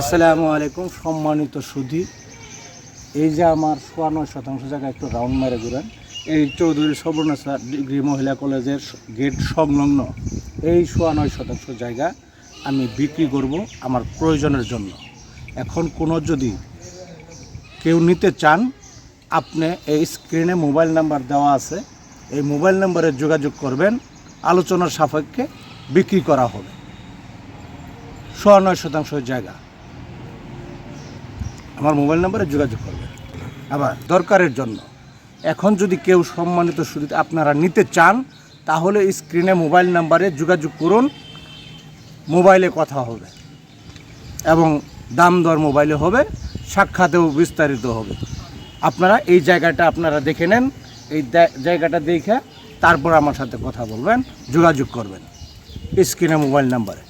আসসালামু আলাইকুম, সম্মানিত সুধী। এই যে আমার সোয়া নয় শতাংশ জায়গা একটু রাউন্ড মেরে ঘুরেন। এই চৌধুরী সবর্ণসা ডিগ্রি মহিলা কলেজের গেট সংলগ্ন। এই সোয়া নয় শতাংশ জায়গা আমি বিক্রি করব আমার প্রয়োজনের জন্য। এখন কোনো যদি কেউ নিতে চান, আপনি এই স্ক্রিনে মোবাইল নাম্বার দেওয়া আছে। এই মোবাইল নাম্বারে যোগাযোগ করবেন। আলোচনার সাপেক্ষে বিক্রি করা হবে। সোয়া নয় শতাংশ জায়গা। আমার মোবাইল নাম্বারে যোগাযোগ করবেন আবার দরকারের জন্য। এখন যদি কেউ সম্মানিত শুধু আপনারা নিতে চান, তাহলে স্ক্রিনে মোবাইল নাম্বারে যোগাযোগ করুন। মোবাইলে কথা হবে এবং দাম দর মোবাইলে হবে, সাক্ষাতেও বিস্তারিত হবে। আপনারা এই জায়গাটা আপনারা দেখে নেন, এই জায়গাটা দেখে তারপর আমার সাথে কথা বলবেন, যোগাযোগ করবেন। স্ক্রিনে মোবাইল নাম্বারে।